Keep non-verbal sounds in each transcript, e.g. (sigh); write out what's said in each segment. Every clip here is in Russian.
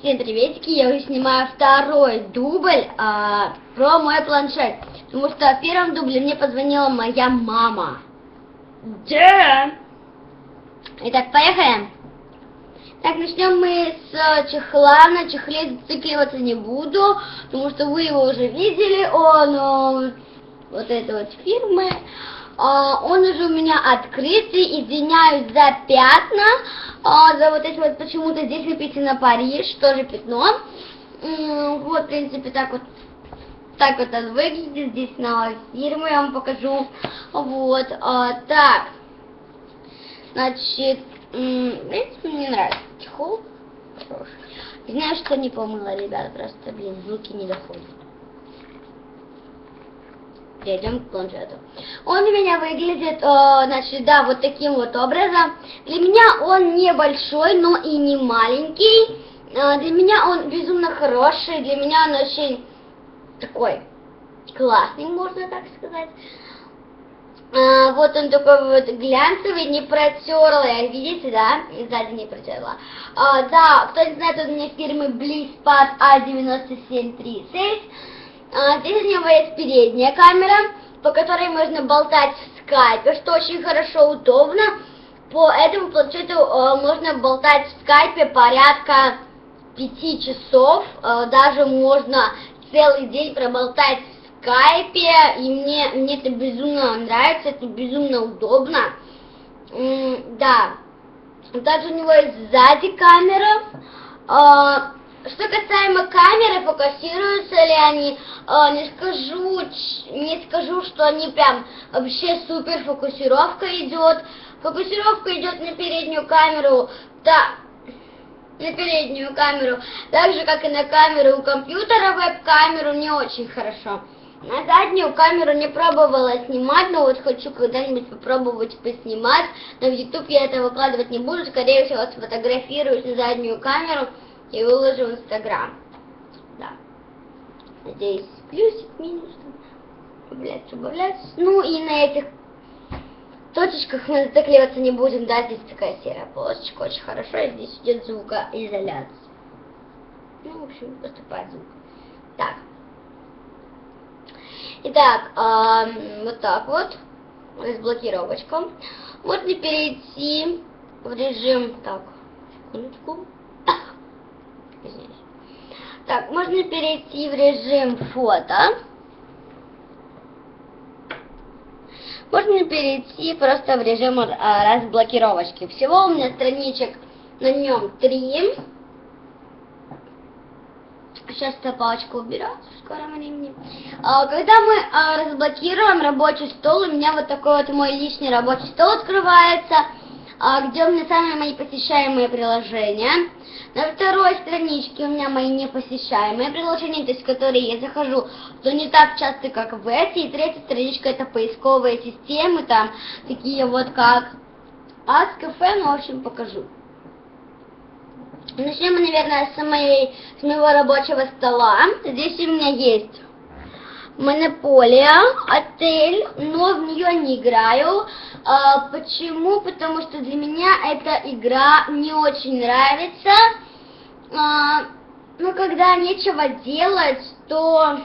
Всем приветики, я уже снимаю второй дубль а, про мой планшет. Потому что в первом дубле мне позвонила моя мама. Да. Итак, поехали. Так, начнем мы с чехла. На чехле зацикливаться не буду, потому что вы его уже видели. Он э, вот этой вот фирмы. А, он уже у меня открытый, извиняюсь за пятна, а, за вот эти вот почему-то здесь написано Париж, тоже пятно. Вот, в принципе, так вот так вот он выглядит, здесь на фирму я вам покажу. Вот, а, так, значит, в принципе, мне нравится чехол, хороший. Знаю, что не помыла, ребята, просто, блин, руки не доходят перейдем к планшету. Он у меня выглядит, э, значит, да, вот таким вот образом. Для меня он небольшой, но и не маленький. Э, для меня он безумно хороший, для меня он очень такой классный, можно так сказать. А, вот он такой вот глянцевый, не протерла, видите, да? И сзади не протерла. А, да, кто не знает, у меня фирмы BlizzPad A9736. А, здесь у него есть передняя камера, по которой можно болтать в скайпе, что очень хорошо, удобно. По этому планшету э, можно болтать в скайпе порядка пяти часов, э, даже можно целый день проболтать в скайпе, и мне, мне это безумно нравится, это безумно удобно. Да, также у него есть сзади камера, э, что касаемо камеры, фокусируются ли они, э, не скажу, не скажу, что они прям вообще супер фокусировка идет. Фокусировка идет на переднюю камеру, да, на переднюю камеру, так же как и на камеру у компьютера, веб-камеру не очень хорошо. На заднюю камеру не пробовала снимать, но вот хочу когда-нибудь попробовать поснимать. Но в YouTube я это выкладывать не буду, скорее всего сфотографируюсь на заднюю камеру и выложу в Инстаграм. Да. Здесь плюсик, минус, убавляется, убавляется. Ну и на этих точечках мы зацикливаться не будем, да, здесь такая серая полосочка, очень хорошо, и здесь идет звукоизоляция. Ну, в общем, поступает звук. Так. Итак, э, вот так вот, разблокировочка. Можно перейти в режим, так, секундочку. Так, можно перейти в режим фото. Можно перейти просто в режим а, разблокировочки. Всего у меня страничек на нем три. Сейчас эта палочка уберется в скором времени. А, когда мы а, разблокируем рабочий стол, у меня вот такой вот мой личный рабочий стол открывается, где у меня самые мои посещаемые приложения. На второй страничке у меня мои непосещаемые приложения, то есть которые я захожу, то не так часто, как в эти. И третья страничка это поисковые системы, там такие вот как Аскафе, ну, в общем, покажу. Начнем мы, наверное, с, моей, с моего рабочего стола. Здесь у меня есть Монополия, отель, но в нее не играю. А, почему? Потому что для меня эта игра не очень нравится. А, ну, когда нечего делать, то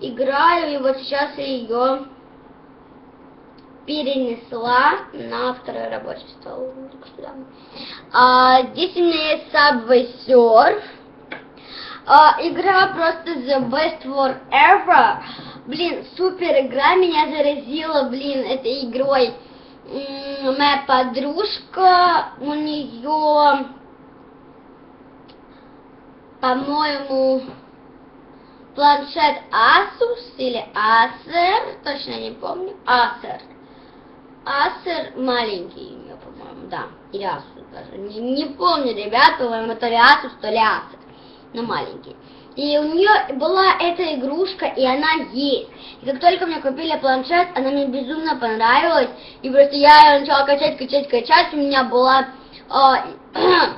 играю, и вот сейчас я ее перенесла на второй рабочий стол. А, здесь у меня есть Subway Surf. А, игра просто the best for ever. Блин, супер игра, меня заразила, блин, этой игрой. Моя подружка, у нее, по-моему, планшет Asus или Acer, точно не помню, Acer. Acer маленький у нее, по-моему, да, или Asus даже, не, не помню, ребята, по-моему, то ли Asus, то ли Acer но маленький. И у нее была эта игрушка, и она есть. И как только мне купили планшет, она мне безумно понравилась. И просто я ее начала качать, качать, качать. У меня была... Э, (coughs)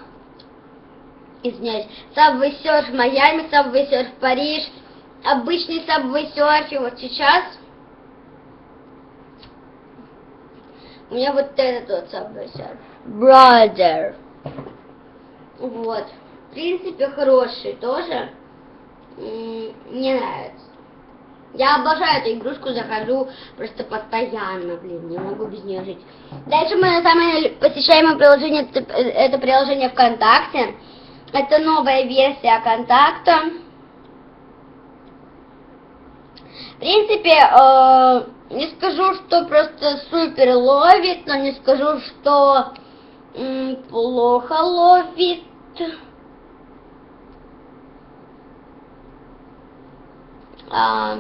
извиняюсь. Subway Surf Майами, Subway Surf Париж. Обычный Subway Surf. И вот сейчас... У меня вот этот вот Subway Surf. Brother. Вот. В принципе, хороший тоже. Мне нравится. Я обожаю эту игрушку, захожу просто постоянно, блин, не могу без нее жить. Дальше мое самое посещаемое приложение, это, приложение ВКонтакте. Это новая версия контакта. В принципе, э, не скажу, что просто супер ловит, но не скажу, что м, плохо ловит. А,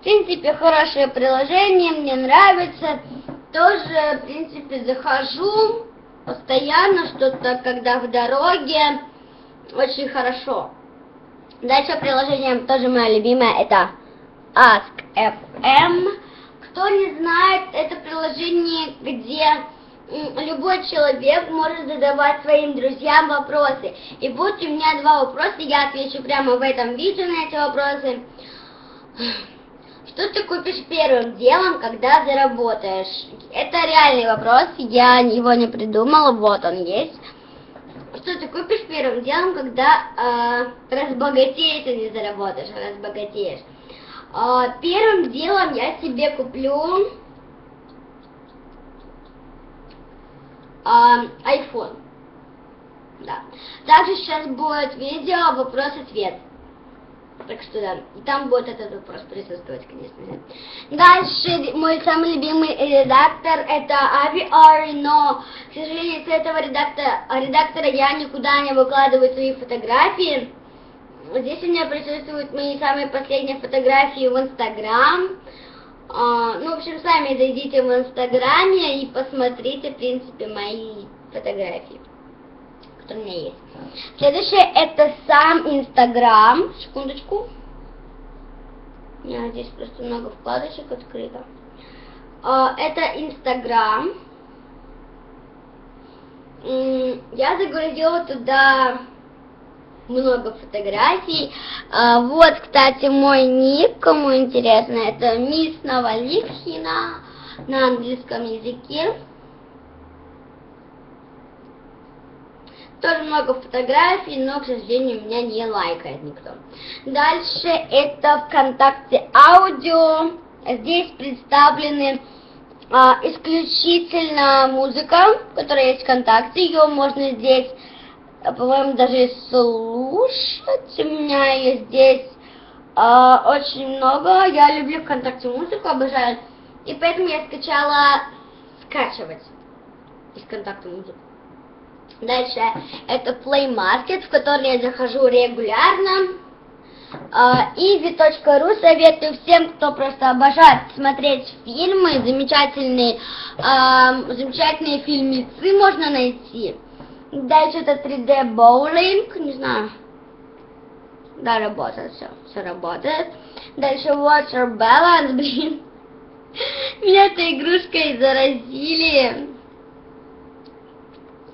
в принципе, хорошее приложение, мне нравится. Тоже, в принципе, захожу постоянно, что-то, когда в дороге. Очень хорошо. Дальше приложение тоже мое любимое, это Ask FM. Кто не знает, это приложение, где любой человек может задавать своим друзьям вопросы. И вот у меня два вопроса, я отвечу прямо в этом видео на эти вопросы. Что ты купишь первым делом, когда заработаешь? Это реальный вопрос, я его не придумала, вот он есть. Что ты купишь первым делом, когда э, разбогатеешь, а не заработаешь, разбогатеешь? А, первым делом я себе куплю а, iPhone. Да. Также сейчас будет видео вопрос-ответ. Так что да, и там будет этот вопрос присутствовать, конечно. Дальше мой самый любимый редактор это Avi но, к сожалению, с этого редактора, редактора я никуда не выкладываю свои фотографии. Здесь у меня присутствуют мои самые последние фотографии в Инстаграм. А, ну, в общем, сами зайдите в Инстаграме и посмотрите, в принципе, мои фотографии, которые у меня есть. Следующее это сам Инстаграм. Секундочку. У меня здесь просто много вкладочек открыто. А, это Инстаграм. Я загрузила туда много фотографий. А, вот, кстати, мой ник, кому интересно, это мисс Новолихина на английском языке. Тоже много фотографий, но, к сожалению, меня не лайкает никто. Дальше это ВКонтакте аудио. Здесь представлены а, исключительно музыка, которая есть ВКонтакте. Ее можно здесь, а, по-моему, даже и слушать. У меня ее здесь а, очень много. Я люблю ВКонтакте музыку, обожаю. И поэтому я скачала скачивать из ВКонтакта музыку. Дальше это Play Market, в который я захожу регулярно. А, Easy.ru советую всем, кто просто обожает смотреть фильмы, замечательные, а, замечательные фильмецы можно найти. Дальше это 3D Bowling, не знаю. Да, работает все, все работает. Дальше Water Balance, блин. (laughs) Меня этой игрушкой заразили.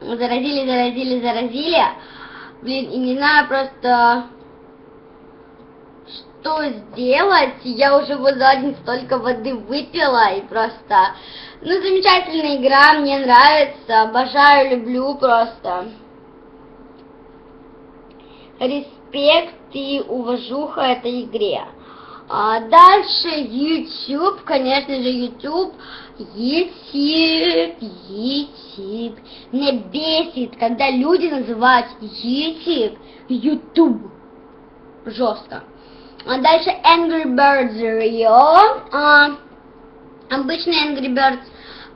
Заразили, заразили, заразили. Блин, и не знаю просто, что сделать. Я уже за день столько воды выпила и просто... Ну, замечательная игра, мне нравится, обожаю, люблю просто. Респект и уважуха этой игре. А дальше YouTube, конечно же, YouTube. YouTube, YouTube. Меня бесит, когда люди называют YouTube YouTube. Жестко. А дальше Angry Birds Rio. А, обычный Angry Birds.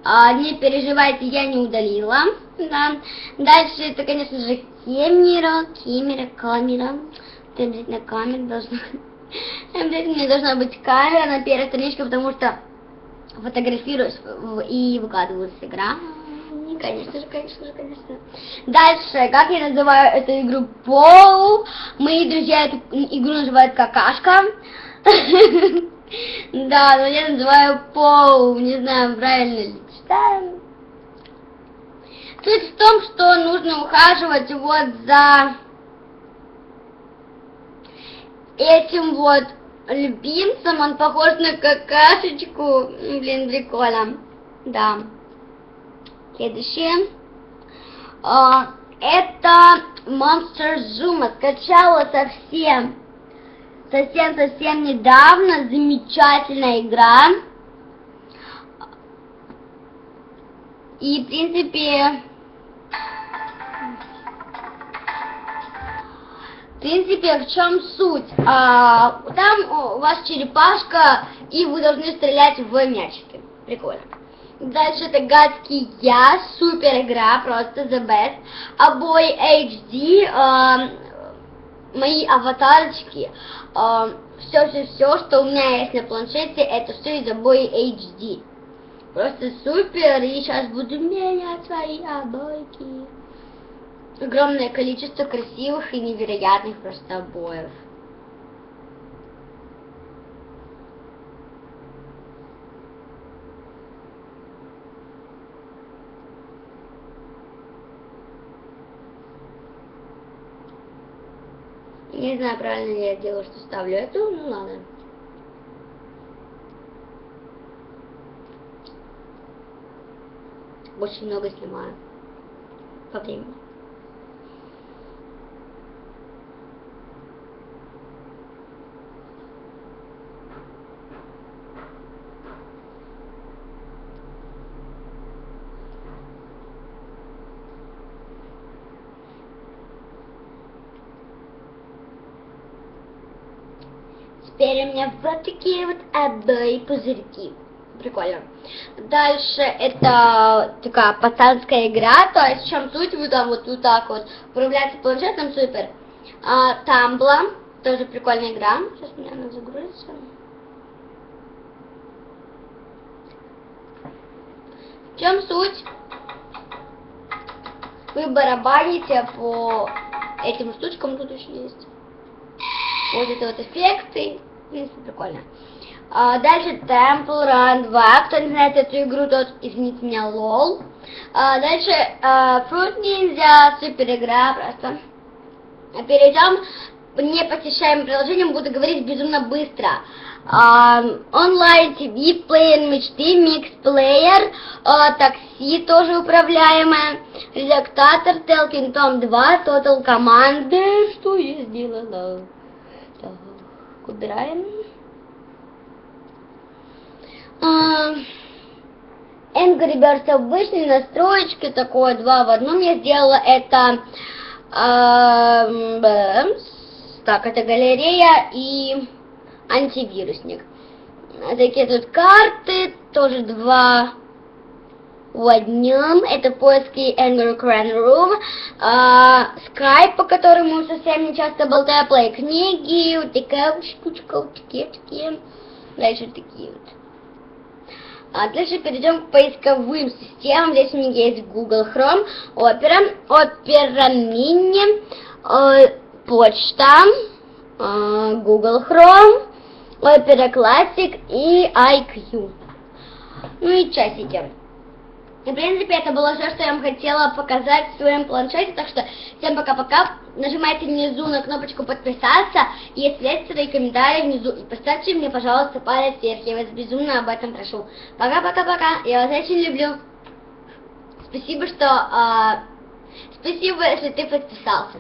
А, не переживайте, я не удалила. Да. Дальше это, конечно же, камера, камера, камера. Это обязательно камера должна (laughs) Обязательно должна быть камера на первой страничке, потому что фотографируюсь и выкладываю с Инстаграма. И, Конечно же, конечно же, конечно. Дальше, как я называю эту игру? Пол. Мои друзья эту игру называют какашка. (laughs) Да, но я называю пол. Не знаю, правильно ли читаю. Суть в том, что нужно ухаживать вот за этим вот любимцем, он похож на какашечку. Блин, прикольно. Да. Следующее. А, это Monster Zoom. Скачала совсем, совсем-совсем недавно. Замечательная игра. И, в принципе, в принципе, в чем суть? А, там у вас черепашка, и вы должны стрелять в мячики. Прикольно. Дальше это гадкий я, супер игра, просто the best. Обои HD, э, мои аватарочки, э, все-все-все, что у меня есть на планшете, это все из обои HD. Просто супер, и сейчас буду менять свои обойки. Огромное количество красивых и невероятных просто обоев. Не знаю, правильно ли я делаю, что ставлю эту, ну ладно. Очень много снимаю по времени. Вот такие вот обои пузырьки. Прикольно. Дальше это такая пацанская игра, то есть в чем суть, вы там вот, вот так вот управляете планшетом, супер. А, Тамбла, тоже прикольная игра. Сейчас меня она загрузится. В чем суть? Вы барабаните по этим штучкам, тут еще есть. Вот это вот эффекты. В прикольно. А, дальше Temple Run 2. Кто не знает эту игру, тот, извините меня, лол. А, дальше а, Fruit Ninja, супер игра просто. Перейдем не посещаемым приложением, буду говорить безумно быстро. Онлайн TV, Play мечты, Mix Player, такси тоже управляемое, редактатор, Telkin Tom 2, Total Commander, что я сделала? Убираем. Angry Birds обычные настроечки, такое два в одном я сделала. Это э, так, это галерея и антивирусник. Такие тут карты, тоже два в одном. Это поиски Angry Cran Room. А, Skype, по которому совсем не часто болтаю, плей книги, вот такая штучка, вот такие, такие. Дальше такие вот. А дальше перейдем к поисковым системам. Здесь у меня есть Google Chrome, Opera, Opera Mini, э, почта, э, Google Chrome, Opera Classic и IQ. Ну и часики. И, в принципе, это было все, что я вам хотела показать в своем планшете. Так что всем пока-пока. Нажимайте внизу на кнопочку подписаться и оставляйте свои комментарии внизу. И поставьте мне, пожалуйста, палец вверх. Я вас безумно об этом прошу. Пока-пока-пока. Я вас очень люблю. Спасибо, что... Э, спасибо, если ты подписался.